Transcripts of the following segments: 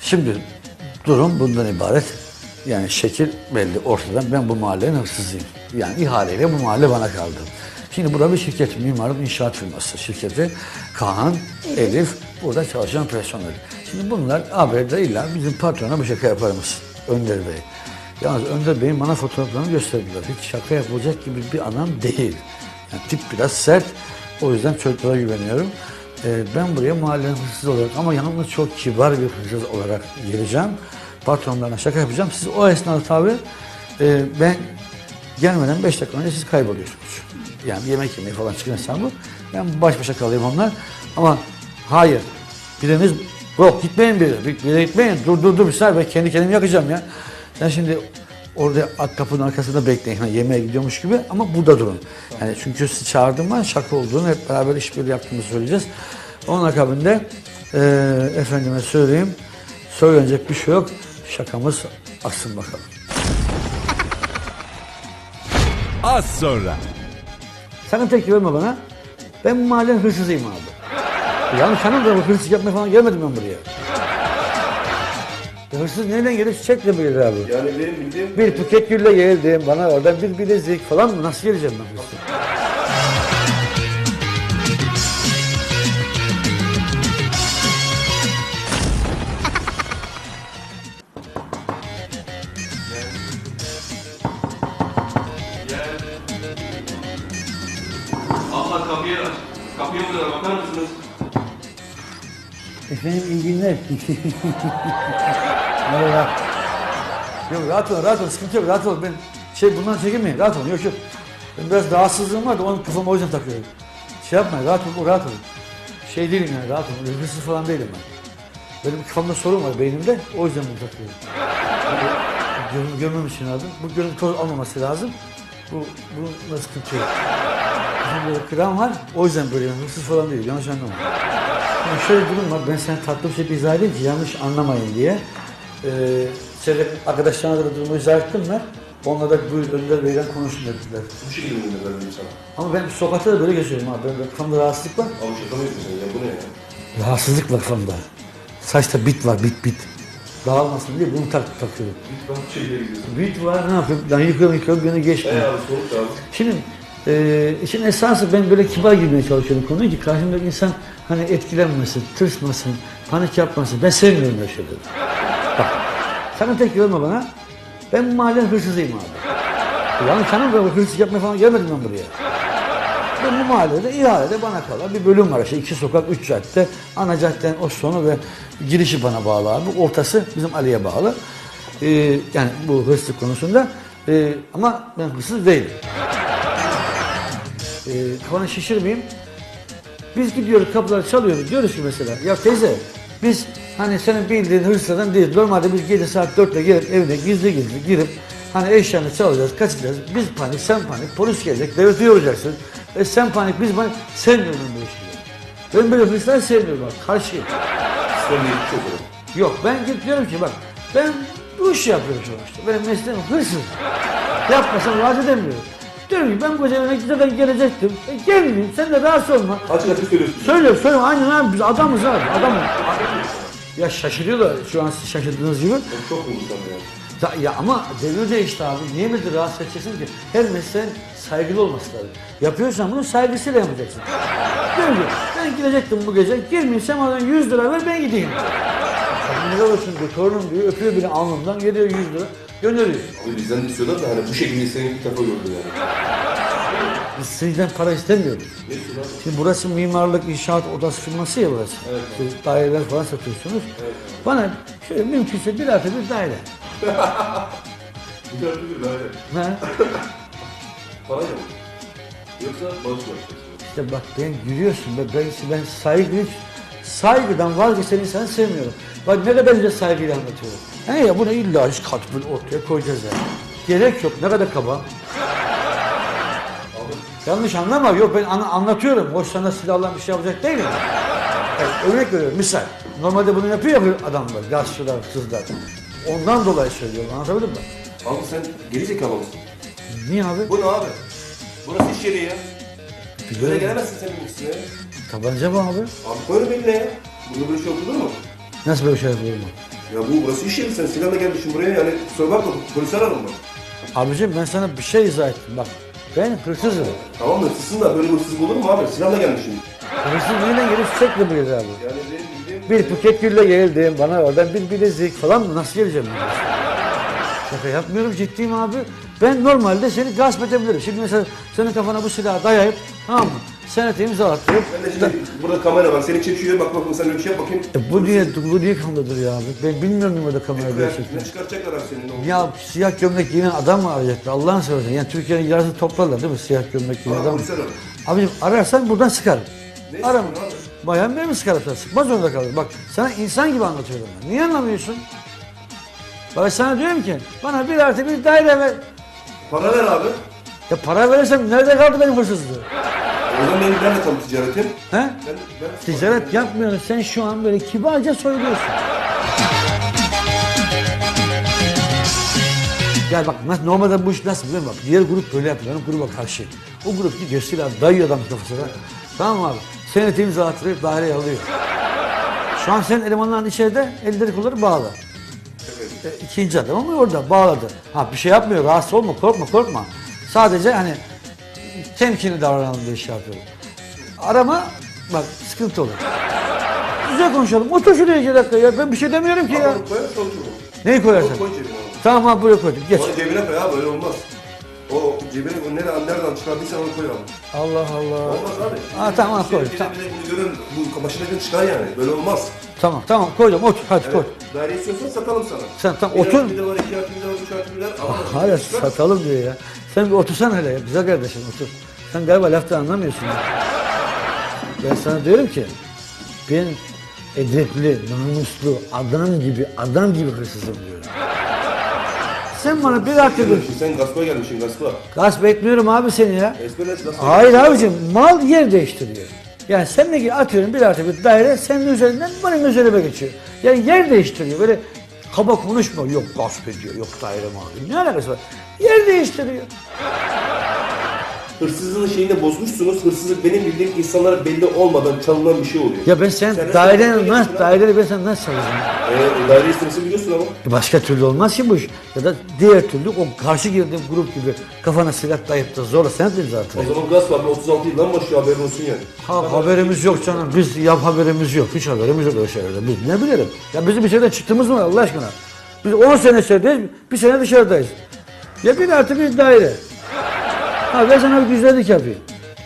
Şimdi durum bundan ibaret. Yani şekil belli ortadan. Ben bu mahallenin hırsızıyım. Yani ihaleyle bu mahalle bana kaldı. Şimdi burada bir şirket, mimarlık inşaat firması şirketi. Kaan, Elif, burada çalışan personel. Şimdi bunlar haberde illa bizim patrona bir şaka yapar mısın? Önder Bey. Yalnız Önder Bey'in bana fotoğraflarını gösterdiler. Hiç şaka yapılacak gibi bir adam değil. Yani tip biraz sert. O yüzden çocuklara güveniyorum. Ee, ben buraya mahallenin hırsız olarak ama yalnız çok kibar bir hırsız olarak geleceğim. Patronlarına şaka yapacağım. Siz o esnada tabii e, ben gelmeden 5 dakika önce siz kayboluyorsunuz. Yani yemek yemeye falan çıkın hesabı. Ben baş başa kalayım onlar. Ama hayır. Biriniz yok gitmeyin bir. Bir bir gitmeyin. Dur dur dur bir saniye ben kendi kendimi yakacağım ya. Sen şimdi orada at kapının arkasında bekleyin. Yemeğe gidiyormuş gibi ama burada durun. Yani çünkü sizi çağırdım ben şaka olduğunu hep beraber işbirliği yaptığımızı söyleyeceğiz. Onun akabinde eee efendime söyleyeyim. Söylenecek bir şey yok. Şakamız aksın bakalım. Az sonra. Sakın tepki verme bana. Ben bu mahallenin hırsızıyım abi. Yanlış anlama bu hırsız yapmaya falan gelmedim ben buraya. Ya hırsız nereden gelir? Çiçekle mi gelir abi? Yani benim bildiğim Bir Phuket gülle geldim. Bana oradan bir bilezik falan mı? Nasıl geleceğim ben hırsız? Efendim iyi günler. Merhaba. Yok rahat ol, rahat ol. Sıkıntı yok, rahat ol. Ben şey bundan çekinmeyin, rahat ol. Yok yok. Ben biraz rahatsızlığım var da onu kafama o yüzden takıyorum. Şey yapmayın, rahat ol, rahat ol. Şey değilim yani, rahat ol. Hırsız falan değilim ben. Benim kafamda sorun var beynimde, o yüzden bunu takıyorum. Gör, görmem için lazım. Bu gözüm toz almaması lazım. Bu, bu sıkıntı yok. Bizim böyle kram var, o yüzden böyle yani hırsız falan değil, yanlış anlama. Yani şöyle bir durum var, ben sana tatlı bir şekilde izah edeyim ki yanlış anlamayın diye. Ee, şöyle arkadaşlarına da durumu izah ettim ben. Onlar da buyur Önder Bey'den konuşun dediler. Bu şekilde mi verdim sana? Ama ben sokakta da böyle geziyorum abi. Ben, kafamda rahatsızlık var. Abi şaka mı yapıyorsun ya? Bu ne ya? Rahatsızlık var kafamda. Saçta bit var, bit bit. Dağılmasın diye bunu tak, takıyorum. Lütfen bir şeylere gidiyorsun. Bit var ne yapayım? Ben yıkıyorum yıkıyorum beni geçmiyor. E abi sonuç abi. Şimdi e, işin esası ben böyle kibar girmeye çalışıyorum konuyu ki karşımdaki insan hani etkilenmesin, tırsmasın, panik yapmasın. Ben sevmiyorum böyle şeyleri. Bak, sakın tek görme bana. Ben bu mahallenin hırsızıyım abi. Yanlış anlama ben hırsız yapmaya falan gelmedim ben buraya. Ben bu mahallede ihalede bana kalan bir bölüm var işte iki sokak, üç cadde. Ana caddenin o sonu ve girişi bana bağlı abi. Ortası bizim Ali'ye bağlı. Ee, yani bu hırsızlık konusunda. Ee, ama ben hırsız değilim e, kafanı şişirmeyeyim. Biz gidiyoruz kapıları çalıyoruz. Diyoruz ki mesela ya teyze biz hani senin bildiğin hırsızlardan değil. Normalde biz gece saat 4'te gelip evine gizli gizli girip hani eşyanı çalacağız, kaçacağız. Biz panik, sen panik, polis gelecek, devleti yoracaksın. E sen panik, biz panik. Sevmiyorum böyle şeyleri. Ben böyle hırsızları sevmiyorum bak, karşıyım. Neydi çok. Yok ben gidip diyorum ki bak ben bu işi yapıyorum sonuçta. Benim mesleğim hırsız. Yapmasam rahat edemiyorum. Diyorum ki ben bu evine zaten gelecektim. E gelmeyeyim sen de rahatsız olma. Açık açık söylüyorsun. Söylüyorum söylüyorum aynen abi biz adamız abi adamız. Ya şaşırıyorlar şu an siz şaşırdığınız gibi. Ben çok mutluyum ya. Ya, ya ama devir değişti abi. Niye mi rahatsız edeceksin ki? Her mesleğin saygılı olması lazım. Yapıyorsan bunu saygısıyla yapacaksın. Diyorum ki ben gidecektim bu gece. Girmeyeyim oradan 100 lira ver ben gideyim. Kadın ne olursun diyor. Torunum diyor. Öpüyor beni alnımdan. Geliyor 100 lira. Gönderiyor. Abi bizden de istiyorlar da hani bu şekilde seni ilk defa gördüm yani. Biz sizden para istemiyoruz. Ne istiyorlar? Şimdi burası mimarlık inşaat odası firması ya burası. Evet. Siz daireler falan satıyorsunuz. Bana şöyle mümkünse bir artı bir daire. Bir tarafı bir böyle. Ha? Para mı? Yoksa bağış mı? İşte bak ben gülüyorsun be. Ben, ben saygı, saygıdan vazgeçen insanı sevmiyorum. Bak ne kadar güzel saygıyla anlatıyorum. He ya bunu illa üç kat böyle ortaya koyacağız yani. Gerek yok. Ne kadar kaba. Yanlış anlama. Yok ben ana- anlatıyorum. Hoş sana silahla bir şey yapacak değilim. Yani örnek veriyorum. Misal. Normalde bunu yapıyor ya adamlar. Gazçılar, kızlar. Ondan dolayı söylüyorum. Anlatabildim mi? Abi sen geri zekalı mısın? Niye abi? Bu ne abi? Burası iş yeri ya. Böyle gelemezsin sen benim üstüne. Tabanca mı abi? Abi böyle bekle ya. Burada böyle şey olur mu? Nasıl böyle şey yapılır mı? Ya bu burası iş yeri sen silahla gelmişsin buraya yani kusura bakma polis ararım ben. Abicim ben sana bir şey izah ettim bak. Ben hırsızım. Tamam mı hırsızsın da böyle bir hırsızlık olur mu abi? Silahla gelmişsin. Hırsız neyle gelip çiçekle bu gezi abi. Yani benim bildiğim... Bir buket gülle geldim bana oradan bir bilezik falan mı? Nasıl geleceğim ben? Şaka yapmıyorum ciddiyim abi. Ben normalde seni gasp edebilirim. Şimdi mesela senin kafana bu silahı dayayıp tamam mı? Senete imza attırıp Ben de şimdi burada kamera var seni çekiyor bak bakın sen öyle bir şey yap bakayım. E bu niye, bu niye kamera duruyor abi? Ben bilmiyorum burada kamera gerçekten. ne çıkartacaklar abi senin Ya siyah gömlek giyinen adam mı arayacaklar? Allah'ını seversen. Yani Türkiye'nin yarısını toplarlar değil mi? Siyah gömlek giyinen Aa, adam. Abicim ararsan buradan sıkarım. Ne abi? Bayan beni mi sıkarım? Sıkmaz zorunda kalır. Bak sana insan gibi anlatıyorum ben. Niye anlamıyorsun? Bak sana diyorum ki bana bir artı bir daire ver. Para ver abi. Ya para verirsem nerede kaldı benim hırsızlığı? O zaman benim nerede tam ticaretim? He? Ben, ben Ticaret yapmıyorsun. Sen şu an böyle kibarca soyuluyorsun. Gel bak nasıl, normalde bu iş nasıl biliyor musun? Bak, diğer grup böyle yapıyor. Benim gruba karşı. O grup gidiyor silah dayıyor adam kafasına. Tamam mı abi? Seneti imza attırıp daireyi alıyor. Şu an senin elemanların içeride elleri kolları bağlı. E, ikinci adam ama orada bağladı. Ha bir şey yapmıyor rahatsız olma korkma korkma. Sadece hani temkinli davranalım diye şey yapıyorum. Arama bak sıkıntı olur. Güzel konuşalım. Otur şuraya iki dakika ya. Ben bir şey demiyorum ki ya. Koyar çalışırım. Neyi koyarsın? Koy cebine abi. Tamam abi buraya koydum. Geç. Onu cebine koy abi öyle olmaz. O cebine o nereden, nereden çıkardıysan onu koy abi. Allah Allah. Olmaz abi. Ha, tamam, koy, şey- tamam. bunu görün, bu başına çıkar yani. Böyle olmaz. Tamam tamam koydum otur hadi koy. Daire istiyorsan satalım sana. Sen tam Bir otur. artı Bir de var, iki artı bir de var, üç artı bir de var. Ama Hala satalım diyor ya. Sen bir otursan hele ya. Güzel kardeşim otur. Sen galiba lafta anlamıyorsun. Ben sana diyorum ki ben edepli, namuslu, adam gibi, adam gibi hırsızım diyorum. Sen bana bir bir Gelmişsin, Sen gaspa gelmişsin gaspa. gasp etmiyorum abi seni ya. Espresso gaspa. Hayır abicim mal yer değiştiriyor. Yani sen de atıyorum bir artı bir daire senin üzerinden benim üzerime geçiyor. Yani yer değiştiriyor böyle kaba konuşma yok gasp ediyor yok daire mal. Ne alakası var? Yer değiştiriyor. Hırsızlığın şeyini bozmuşsunuz. Hırsızlık benim bildiğim insanlara belli olmadan çalınan bir şey oluyor. Ya ben sen Sen dairenin resmen- nasıl daireni ben sana nasıl çalacağım? Ee, daire istemesi biliyorsun ama. Başka türlü olmaz ki bu iş. Ya da diğer türlü o karşı girdiğim grup gibi kafana silah dayayıp da zorla sen zaten. O zaman gasp abi 36 yıldan başlıyor haberin olsun yani. Ha, haberimiz yok canım. Biz yap haberimiz yok. Hiç haberimiz yok öyle şeylerde. Biz ne bilelim? Ya bizim bir şeyden çıktığımız mı var Allah aşkına? Biz 10 sene içerideyiz, bir sene dışarıdayız. Ya bir artı bir daire. Ha ben sana bir güzellik yapayım.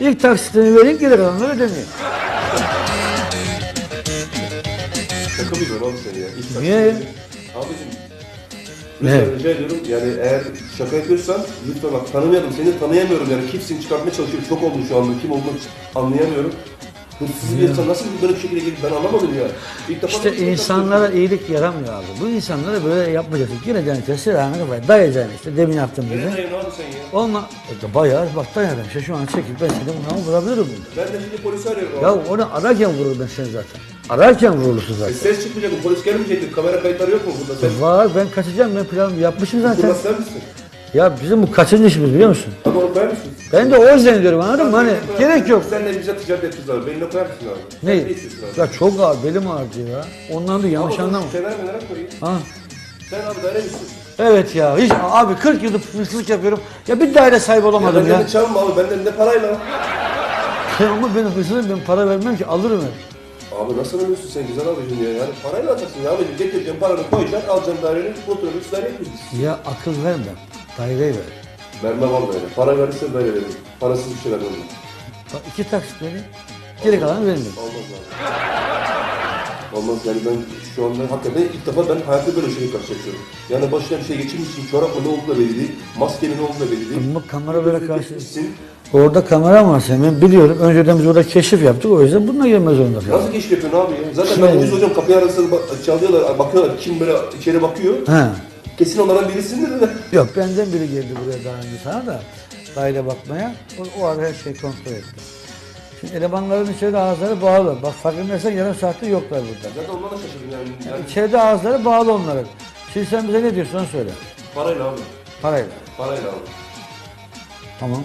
İlk taksitini vereyim, geri kalanları ödemeyeyim. Şaka mı abi seni ya? İlk Niye ya? Abicim. Ne? Lütfen rica ediyorum yani eğer şaka yapıyorsan lütfen bak tanımıyorum seni tanıyamıyorum yani kimsin çıkartmaya çalışıyorum çok oldu şu anda kim olduğunu anlayamıyorum. Hırsız bir insan nasıl böyle bir şekilde gelip ben anlamadım ya. İlk defa İşte insanlara iyilik yaramıyor abi. Bu insanlara böyle yapmayacaksın. Gireceksin silahını kafaya dayayacaksın işte. Demin yaptığım gibi. yapıyorsun. Nereye abi sen ya? Olma. E bayağı bak dayadım. İşte şu an çekip ben seni buna vurabilirim burada. Ben de şimdi polisi arıyorum Ya abi. onu ararken vurur ben seni zaten. Ararken vurulursun E, zaten. ses çıkmayacak mı? Polis gelmeyecekti. Kamera kayıtları yok mu burada? Sen Var ben kaçacağım ben planımı yapmışım zaten. Burası sen misin? Ya bizim bu kaçıncı işimiz biliyor musun? Abi onu koyar mısın? Ben de o yüzden diyorum anladın mı? Hani gerek yok. Senle bize ticaret yapacağız abi. Benimle koyar mısın abi? Ne? Sen istiyorsun abi? Ya çok ağır belim ağrıyor ya. Ondan da yanlış anlama. Kenara kenara koyayım. Ha. Sen abi daire misin? Evet ya hiç abi 40 yıldır hırsızlık yapıyorum. Ya bir daire sahibi olamadım Benden ya. de çalma abi. Benden ne parayla? Sen ama benim hırsızım ben para vermem ki alırım ben. Abi nasıl ölüyorsun sen güzel abicim ya? Yani parayla alacaksın ya abicim. Getireceğim paranı koyacaksın, alacaksın daireni, oturuyoruz, daire yapıyoruz. Ya akıl verme. Daireyi ver. Vermem abi daire. Para verirsen daire veririm. Parasız bir şey vermem. Bak iki taksit vereyim. Geri kalanı vermeyeyim. Olmaz abi. Olmaz yani ben şu anda hakikaten ilk defa ben hayatta böyle şeyle karşılaşıyorum. Yani başına bir şey geçirmişsin, çorapla ne olduğu da belli değil, maskenin ne olduğu da belli değil. Ama kameralara karşı- dikmişsin. Orada kamera var ben biliyorum. Önceden biz orada keşif yaptık o yüzden bununla girmez zorunda kaldık. Nasıl keşif yapıyorsun abi ya? Zaten ben uyuz hocam kapıyı arasında bak- çalıyorlar, bakıyorlar kim böyle içeri bakıyor. He. Kesin onlardan birisindir de. Yok benden biri geldi buraya daha önce sana da daire bakmaya. O, o ara her şeyi kontrol etti. Şimdi elemanların içeride ağızları bağlı. Bak farkındaysan yarım saattir yoklar burada. Zaten ondan da şaşırdım yani. yani İçeride ağızları bağlı onların. Şimdi sen bize ne diyorsun onu söyle. parayla abi. Parayla. Parayla abi. Tamam.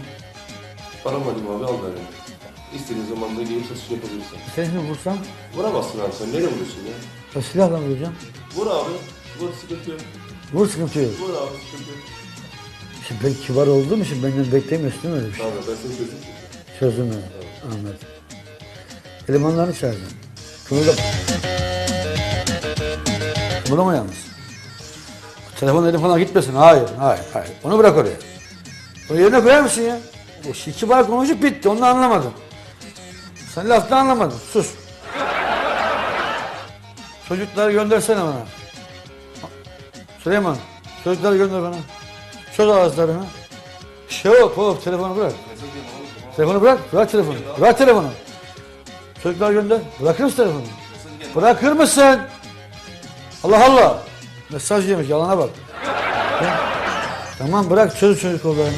Param var abi al beni. İstediğin zaman da gelip satışını yapabilirsin. Seni şimdi vursam Vuramazsın abi sen. Nereye vuruyorsun ya? Ya silahla mı vuracağım? Vur abi. Vur sıkıntı yok. Vur sıkıntı yok. Vur abi sıkıntı yok. Şimdi ben kibar olduğum için benden beklemiyorsun değil mi öyle bir şey? Tamam ben seni çözüm. Çözüm öyle. Anladım. Elemanlarını çağıracağım. Kımılda... Kımıldama yalnız. Telefon elim falan gitmesin. Hayır, hayır, hayır. Onu bırak oraya. Onu yerine koyar mısın ya? O şey kibar konuşup bitti. Onu da anlamadım. Sen lafta anlamadın. Sus. Çocukları göndersene bana. Süleyman, çocukları gönder bana. Çöz ağızlarını. Şov, hop, telefonu bırak. Telefonu bırak, bırak telefonu. Bırak telefonu. Çocuklar gönder. Bırakır mısın telefonu? Bırakır mısın? Allah Allah. Mesaj yemiş, yalana bak. Tamam bırak çöz çocuk olayını.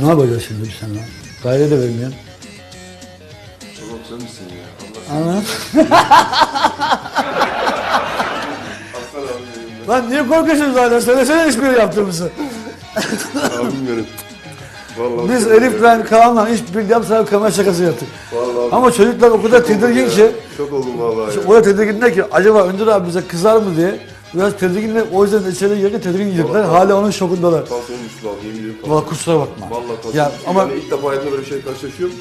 Ne yapacağız şimdi biz seninle? Daire de vermiyorsun. Yayında. Lan niye korkuyorsun zaten? Söylesene hiçbir yaptığımızı. Abim benim. Vallahi Biz çok- Elif'le Kaan'la hiç bir yapsa kamera şakası yaptık. Vallahi Ama çocuklar o kadar tedirgin ya. ki, Çok oldum vallahi ya. o da tedirginler ki acaba Önder abi bize kızar mı diye biraz tedirginler. O yüzden içeri girerken tedirgin girdiler. Vallahi. Hala onun şokundalar. Tansiyonum düştü abi yemin ediyorum. Valla kusura bakma. Vallahi Ya ama Yani ilk defa hayatımda böyle bir şey karşılaşıyorum.